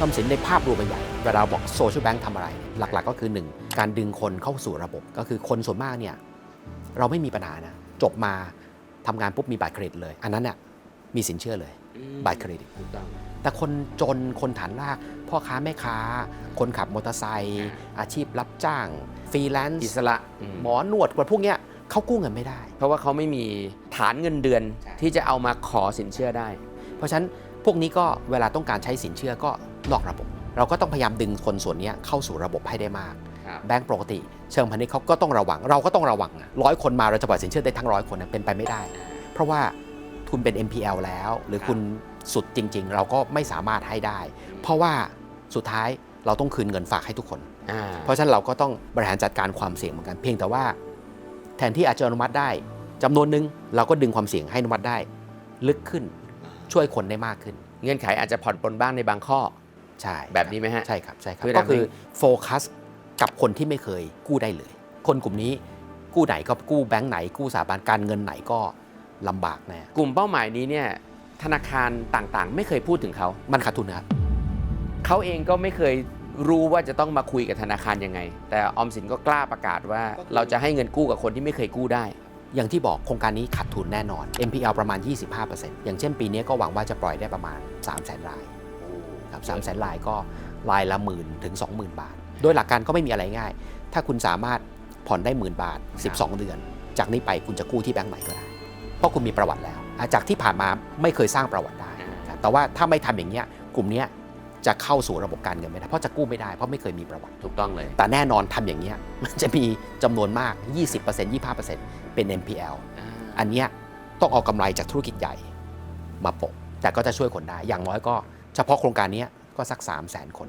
ทำสินในภาพรวมใหญ่เวลาบอกโซเชียลแบงค์ทำอะไร หลักๆ ก็คือ 1 การดึงคนเข้าสู่ระบบ ก็คือคนส่วนมากเนี่ยเราไม่มีปัญหานะ จบมาทำงานปุ๊บมีบัตรเครดิตเลย อันนั้นน่ะมีสินเชื่อเลยบัตรเครดิตถูกต้องแต่คนจนคนฐานราก พ่อค้าแม่ค้า คนขับมอเตอร์ไซค์อาชีพรับจ้าง ฟรีแลนซ์อิสระอืมหมอนวดพวกเนี้ยเขากู้เงินไม่ได้ เพราะว่าเขาไม่มีฐานเงินเดือนใช่ที่จะเอามาขอสินเชื่อได้ เพราะฉะนั้นพ วกนี้ก็เวลาต้องการใช้สินเชื่อก็นอกระบบ เราก็ต้องพยายามดึงคนส่วนเนี้ยเข้าสู่ระบบให้ได้มาก แบงก์ปกติ เชิงพาณิชย์เขาก็ต้องระวัง เราก็ต้องระวังร้อยคนมาเราจะปล่อยสินเชื่อได้ทั้งร้อยคนนะเป็นไปไม่ได้ เพราะว่าทุนเป็น NPL แล้ว หรือครับคุณสุดจริง ๆ เราก็ไม่สามารถให้ได้ เพราะว่าสุดท้ายเราต้องคืนเงินฝากให้ทุกคนอ่าเพราะฉะนั้นเราก็ต้องบริหารจัดการความเสี่ยงเหมือนกัน เพียงแต่ว่า แทนที่อาจจะอนุมัติได้จำนวนหนึ่งเราก็ดึงความเสี่ยงให้อนุมัติได้ ลึกขึ้น ช่วยคนได้มากขึ้น เงื่อนไขอาจจะผ่อนปลนบ้างในบางข้อ ใช่แบบนี้ไหมฮะ ใช่ครับใช่ครับ เพื่อก็ทำให้คือโฟกัสกับคนที่ไม่เคยกู้ได้เลย คนกลุ่มนี้กู้ไหนก็กู้แบงก์ไหน กู้สถาบันการเงินไหนก็ลำบากแน่กลุ่มเป้าหมายนี้เนี่ยธนาคารต่างๆ ไม่เคยพูดถึงเขา มันขาดทุนนะครับ เขาเองก็ไม่เคยรู้ว่าจะต้องมาคุยกับธนาคารยังไง แต่ออมสินก็กล้าประกาศว่าเราจะให้เงินกู้กับคนที่ไม่เคยกู้ได้ อย่างที่บอกโครงการนี้ขาดทุนแน่นอน NPL ประมาณ 25%อย่างเช่นปีนี้ก็หวังว่าจะปล่อยได้ประมาณ 3 0 0 0 0 0รายครับ3 0 0 0 0 0รายก็รายละหมื่นถึง 20,000 บาท โดยหลักการก็ไม่มีอะไรง่าย ถ้าคุณสามารถผ่อนได้หมื่นบาท 12 เดือน จากนี้ไปคุณจะกู้ที่แบงก์ไหนก็ได้ เพราะคุณมีประวัติแล้ว จากที่ผ่านมาไม่เคยสร้างประวัติได้ แต่ว่าถ้าไม่ทำอย่างเงี้ยกลุ่มเนี้ย จะเข้าสู่ระบบการเงินไม่ได้ เพราะจะกู้ไม่ได้ เพราะไม่เคยมีประวัติ ถูกต้องเลย แต่แน่นอนทำอย่างเงี้ยมันจะมีจำนวนมาก 20% 25%เป็น NPL อันเนี้ยต้องเอากำไรจากธุรกิจใหญ่มาโปะแต่ก็จะช่วยคนได้ อย่างน้อยก็เฉพาะโครงการเนี้ยก็สัก 3 0 0 0 0 0 คน